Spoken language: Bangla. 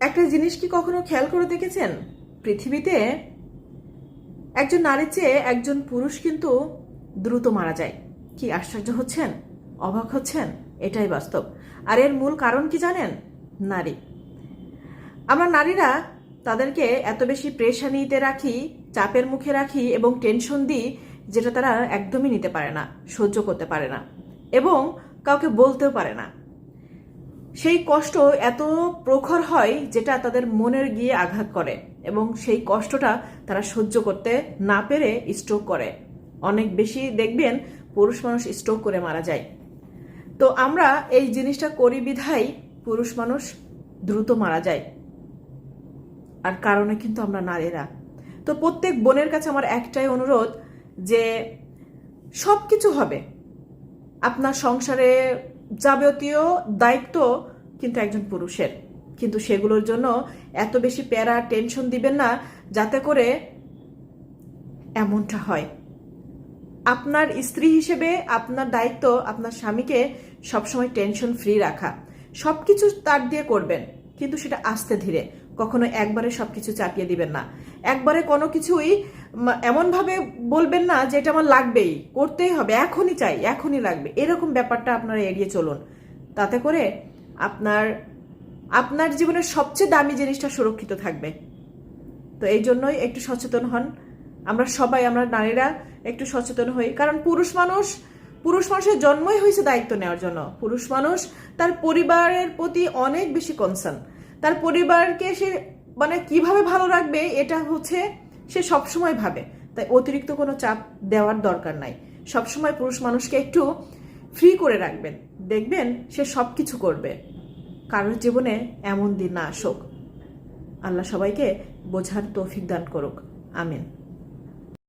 একটা জিনিস কি কখনো খেয়াল করে দেখেছেন? পৃথিবীতে একজন নারীর চেয়ে একজন পুরুষ কিন্তু দ্রুত মারা যায়। কি আশ্চর্য হচ্ছেন? অবাক হচ্ছেন? এটাই বাস্তব। আর এর মূল কারণ কি জানেন? নারী। আমরা নারীরা তাদেরকে এত বেশি প্রেশানিতে রাখি, চাপের মুখে রাখি এবং টেনশন দিই, যেটা তারা একদমই নিতে পারে না, সহ্য করতে পারে না এবং কাউকে বলতেও পারে না। সেই কষ্ট এত প্রখর হয় যেটা তাদের মনের গিয়ে আঘাত করে এবং সেই কষ্টটা তারা সহ্য করতে না পেরে স্ট্রোক করে। অনেক বেশি দেখবেন পুরুষ মানুষ স্ট্রোক করে মারা যায়। তো আমরা এই জিনিসটা করি বিধাই পুরুষ মানুষ দ্রুত মারা যায়। আর কারণে কিন্তু আমরা নারীরা। তো প্রত্যেক বোনের কাছে আমার একটাই অনুরোধ যে সব কিছু হবে। আপনার সংসারে যাবতীয় দায়িত্ব কিন্তু একজন পুরুষের। কিন্তু সেগুলোর জন্য এত বেশি প্যারা, টেনশন দিবেন না, যাতে করে এমনটা হয়। আপনার স্ত্রী হিসেবে আপনার দায়িত্ব আপনার স্বামীকে সবসময় টেনশন ফ্রি রাখা। সব কিছু তার দিয়ে করবেন, কিন্তু সেটা আস্তে ধীরে। কখনো একবারে সব কিছু চাপিয়ে দিবেন না। একবারে কোনো কিছুই এমনভাবে বলবেন না যে এটা আমার লাগবেই, করতেই হবে, এখনই চাই, এখনই লাগবে। এরকম ব্যাপারটা আপনারা এড়িয়ে চলুন। তাতে করে আপনার আপনার জীবনের সবচেয়ে দামি জিনিসটা সুরক্ষিত থাকবে। তো এই জন্যই একটু সচেতন হন। আমরা সবাই, আমরা নারীরা একটু সচেতন হই। কারণ পুরুষ মানুষ, পুরুষ মানুষের জন্মই হয়েছে দায়িত্ব নেওয়ার জন্য। পুরুষ মানুষ তার পরিবারের প্রতি অনেক বেশি কনসার্ন তার পরিবারকে সে মানে কীভাবে ভালো রাখবে, এটা হচ্ছে সে সবসময় ভাবে। তাই অতিরিক্ত কোনো চাপ দেওয়ার দরকার নাই। সবসময় পুরুষ মানুষকে একটু ফ্রি করে রাখবেন। দেখবেন সে সব কিছু করবে। কারোর জীবনে এমন দিন না আসুক। আল্লাহ সবাইকে বোঝার তৌফিক দান করুক। আমিন।